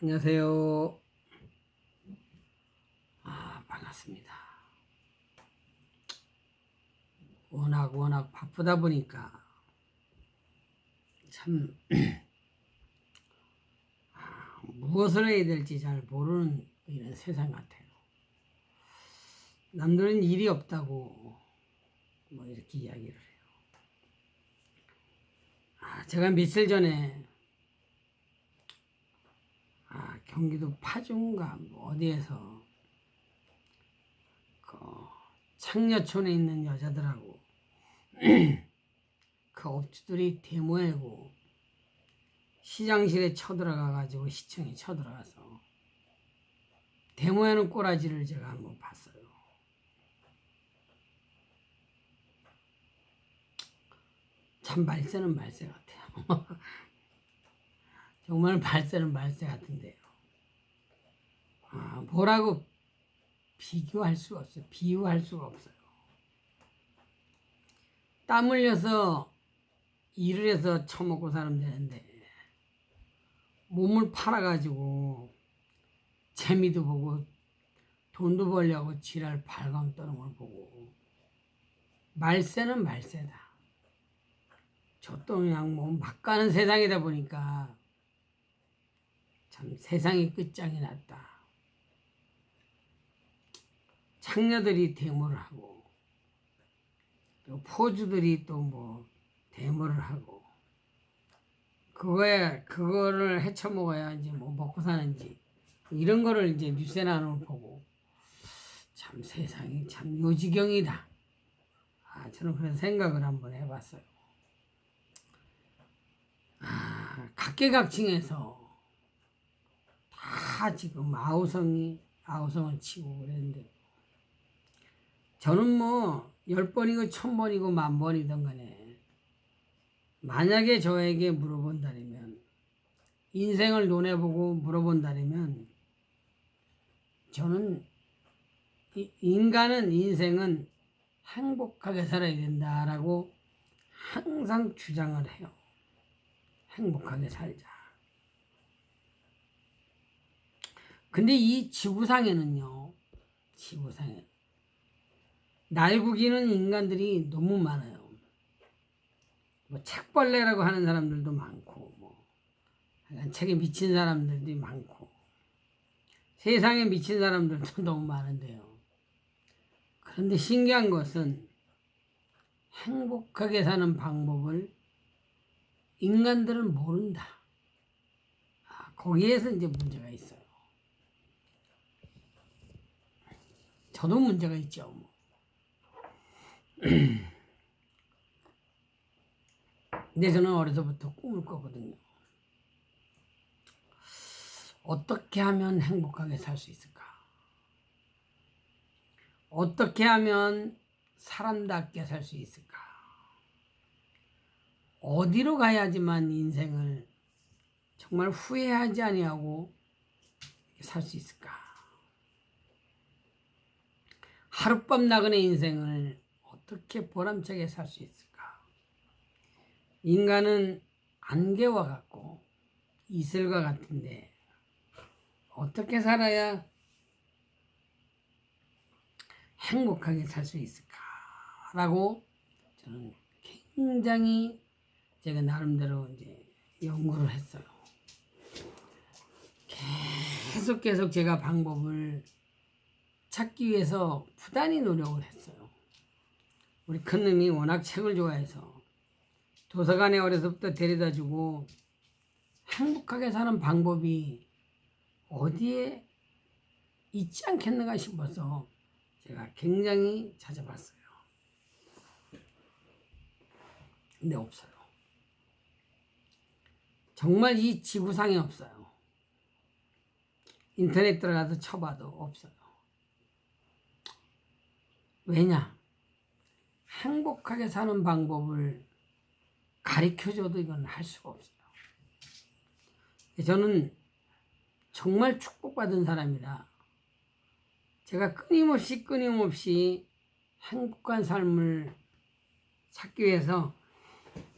안녕하세요. 아, 반갑습니다. 워낙 워낙 바쁘다 보니까 참 아, 무엇을 해야 될지 잘 모르는 이런 세상 같아요. 남들은 일이 없다고 뭐 이렇게 이야기를 해요. 아, 제가 며칠 전에 아, 경기도 파주인가 뭐 어디에서 그 창녀촌에 있는 여자들하고 그 업주들이 데모하고 시장실에 쳐들어가 가지고 시청에 쳐들어가서 데모하는 꼬라지를 제가 한번 봤어요. 참 말세는 말세 같아요. 정말 말세는 말세 같은데요. 아, 뭐라고 비교할 수가 없어요. 비유할 수가 없어요. 땀 흘려서 일을 해서 처먹고 살면 되는데 몸을 팔아가지고 재미도 보고 돈도 벌려고 지랄 발광 떠는 걸 보고 말세는 말세다. 그냥 뭐막 가는 세상이다 보니까 참 세상이 끝장이 났다. 창녀들이 데모를 하고 또 포주들이 또 뭐 데모를 하고 그거에 그거를 헤쳐 먹어야 이제 뭐 먹고 사는지 이런 거를 이제 뉴스에 나오는 걸 보고 참 세상이 참 요지경이다. 아 저는 그런 생각을 한번 해봤어요. 아 각계각층에서 다 지금 아우성이 아우성을 치고 그랬는데 저는 뭐 열 번이고 천 번이고 만 번이든 간에 만약에 저에게 물어본다면 인생을 논해보고 물어본다면 저는 이- 인간은 인생은 행복하게 살아야 된다라고 항상 주장을 해요. 행복하게 살자. 근데 이 지구상에는요, 지구상에 날구기는 인간들이 너무 많아요. 뭐 책벌레라고 하는 사람들도 많고, 뭐 책에 미친 사람들도 많고, 세상에 미친 사람들도 너무 많은데요. 그런데 신기한 것은 행복하게 사는 방법을 인간들은 모른다. 아, 거기에서 이제 문제가 있어요. 저도 문제가 있죠. 뭐. 근데 저는 어려서부터 꿈을 꿨거든요. 어떻게 하면 행복하게 살 수 있을까? 어떻게 하면 사람답게 살 수 있을까? 어디로 가야지만 인생을 정말 후회하지 아니하고 살 수 있을까? 하룻밤 나그네 인생을 어떻게 보람차게 살 수 있을까? 인간은 안개와 같고 이슬과 같은데 어떻게 살아야 행복하게 살 수 있을까라고 저는 굉장히 제가 나름대로 이제 연구를 했어요. 계속 계속 제가 방법을 찾기 위해서 부단히 노력을 했어요. 우리 큰놈이 워낙 책을 좋아해서 도서관에 어려서부터 데려다 주고 행복하게 사는 방법이 어디에 있지 않겠는가 싶어서 제가 굉장히 찾아봤어요. 근데 없어요. 정말 이 지구상에 없어요. 인터넷 들어가서 쳐봐도 없어요. 왜냐? 행복하게 사는 방법을 가르쳐줘도 이건 할 수가 없어요. 저는 정말 축복받은 사람이다. 제가 끊임없이 끊임없이 행복한 삶을 찾기 위해서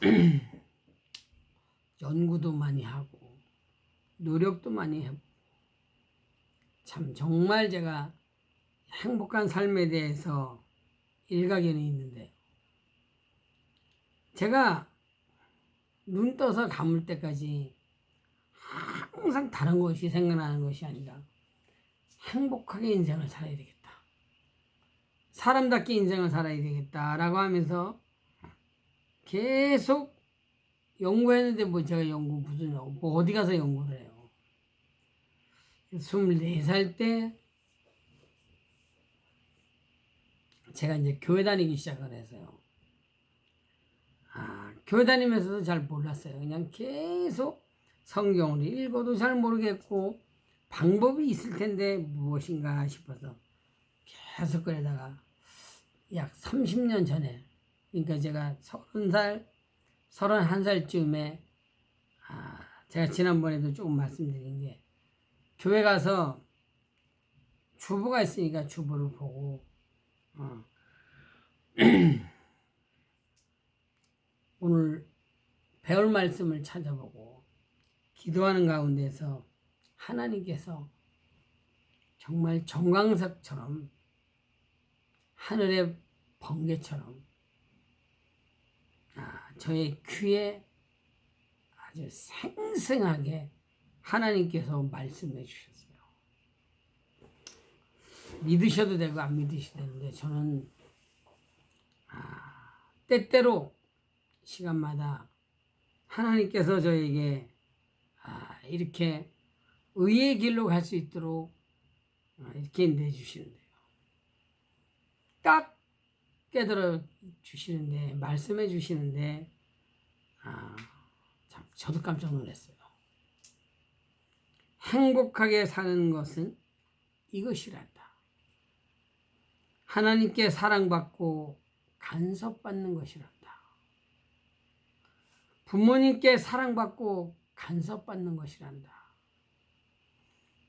연구도 많이 하고 노력도 많이 해- 참 정말 제가 행복한 삶에 대해서 일가견이 있는데 제가 눈 떠서 감을 때까지 항상 다른 것이 생각나는 것이 아니라 행복하게 인생을 살아야 되겠다. 사람답게 인생을 살아야 되겠다라고 하면서 계속 연구했는데 뭐 제가 연구 무슨 연구 뭐 어디 가서 연구를 해요. 24살 때 제가 이제 교회 다니기 시작을 해서요. 아, 교회 다니면서도 잘 몰랐어요. 그냥 계속 성경을 읽어도 잘 모르겠고 방법이 있을 텐데 무엇인가 싶어서 계속 그러다가 약 30년 전에 그러니까 제가 30살, 31살쯤에 아, 제가 지난번에도 조금 말씀드린 게 교회 가서 주부가 있으니까 주부를 보고 어. 오늘 배울 말씀을 찾아보고 기도하는 가운데서 하나님께서 정말 정광석처럼 하늘의 번개처럼 아, 저의 귀에 아주 생생하게 하나님께서 말씀해 주셨어요. 믿으셔도 되고 안 믿으셔도 되는데 저는 아, 때때로 시간마다 하나님께서 저에게 아, 이렇게 의의 길로 갈 수 있도록 아, 이렇게 내주시는데요. 딱 깨달아 주시는데 말씀해 주시는데 아, 참 저도 깜짝 놀랐어요. 행복하게 사는 것은 이것이란다. 하나님께 사랑받고 간섭받는 것이란다. 부모님께 사랑받고 간섭받는 것이란다.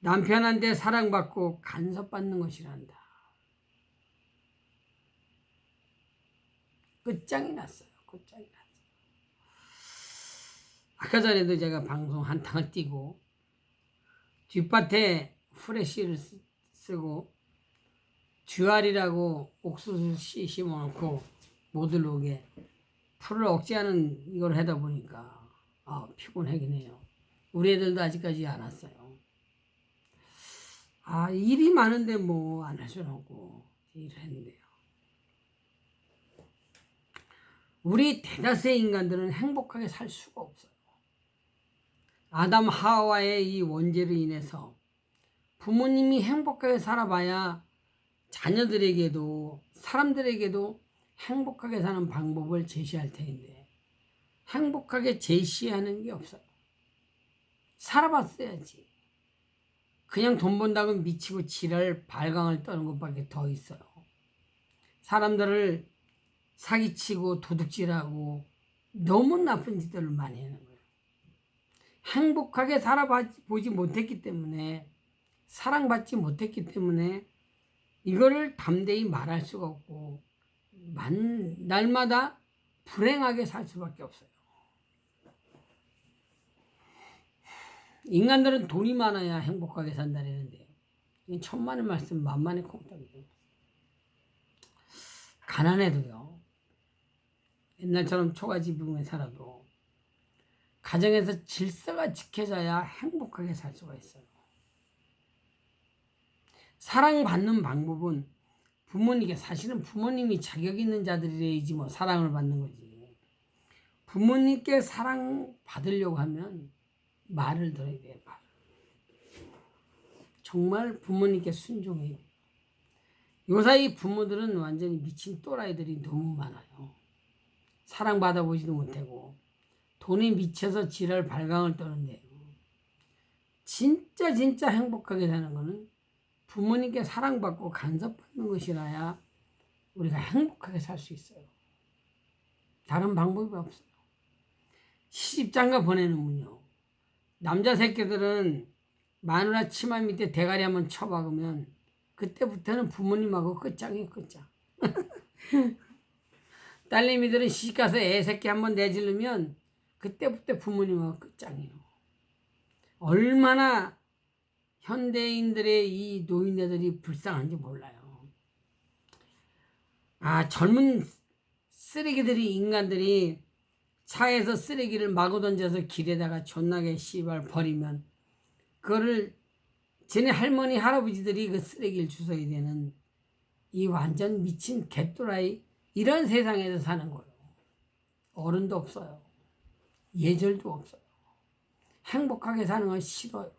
남편한테 사랑받고 간섭받는 것이란다. 끝장이 났어요. 끝장이 났어요. 아까 전에도 제가 방송 한탕을 띄고 뒷밭에 후레쉬를 쓰- 쓰고 듀알이라고 옥수수 씨 심어놓고 못 들어오게 풀을 억제하는 이걸 하다 보니까 아, 피곤하긴 해요. 우리 애들도 아직까지 안 왔어요. 아 일이 많은데 뭐 안 할 수는 없고 일을 했는데요. 우리 대다수의 인간들은 행복하게 살 수가 없어요. 아담 하와의 이 원죄로 인해서 부모님이 행복하게 살아봐야 자녀들에게도 사람들에게도 행복하게 사는 방법을 제시할 텐데 행복하게 제시하는 게 없어요. 살아봤어야지. 그냥 돈 번다고 미치고 지랄 발광을 떠는 것밖에 더 있어요. 사람들을 사기치고 도둑질하고 너무 나쁜 짓들을 많이 하는 거예요. 행복하게 살아보지 못했기 때문에 사랑받지 못했기 때문에 이거를 담대히 말할 수가 없고 만, 날마다 불행하게 살 수밖에 없어요. 인간들은 돈이 많아야 행복하게 산다는데요. 이건 천만의 말씀 만만의 콩떡이에요. 가난해도요. 옛날처럼 초가지붕에 살아도 가정에서 질서가 지켜져야 행복하게 살 수가 있어요. 사랑받는 방법은 부모님께 사실은 부모님이 자격 있는 자들이지 뭐 사랑을 받는 거지. 부모님께 사랑 받으려고 하면 말을 들어야 돼. 말. 정말 부모님께 순종해야 돼. 요사이 부모들은 완전히 미친 또라이들이 너무 많아요. 사랑받아 보지도 못하고 돈에 미쳐서 지랄 발광을 떠는데 진짜 진짜 행복하게 사는 거는 부모님께 사랑받고 간섭받는 것이라야 우리가 행복하게 살 수 있어요. 다른 방법이 없어요. 시집장가 보내는군요. 남자 새끼들은 마누라 치마 밑에 대가리 한번 쳐박으면 그때부터는 부모님하고 끝장이에요 끝장. 딸내미들은 시집가서 애 새끼 한번 내지르면 그때부터 부모님하고 끝장이에요. 얼마나 현대인들의 이 노인네들이 불쌍한지 몰라요. 아, 젊은 쓰레기들이, 인간들이 차에서 쓰레기를 마구 던져서 길에다가 존나게 씨발 버리면, 그거를 쟤네 할머니, 할아버지들이 그 쓰레기를 주워야 되는 이 완전 미친 개또라이, 이런 세상에서 사는 거예요. 어른도 없어요. 예절도 없어요. 행복하게 사는 건 싫어요.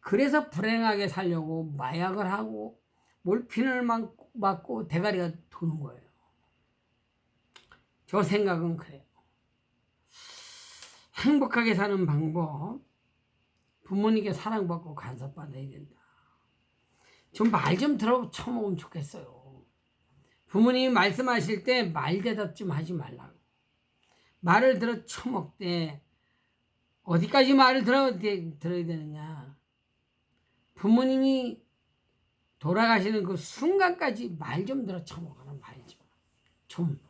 그래서 불행하게 살려고 마약을 하고 몰핀을 맞고, 대가리가 도는 거예요. 저 생각은 그래요. 행복하게 사는 방법, 부모님께 사랑받고 간섭받아야 된다. 좀 말 좀 들어 쳐먹으면 좋겠어요. 부모님이 말씀하실 때 말 대답 좀 하지 말라고. 말을 들어 쳐먹되 어디까지 말을 들어, 들어야 되느냐. 부모님이 돌아가시는 그 순간까지 말 좀 들어 쳐먹어라, 말 좀. 좀,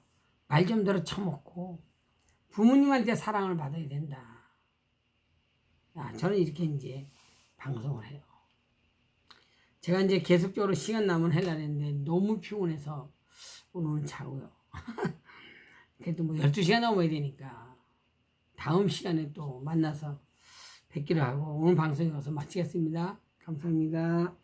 말 좀 들어 쳐먹고, 부모님한테 사랑을 받아야 된다. 아, 저는 이렇게 이제 방송을 해요. 제가 이제 계속적으로 시간 남은 했는데 너무 피곤해서 오늘은 자고요. 그래도 뭐 12시간 넘어야 되니까 다음 시간에 또 만나서 뵙기로 하고 오늘 방송 여기서 마치겠습니다. 감사합니다.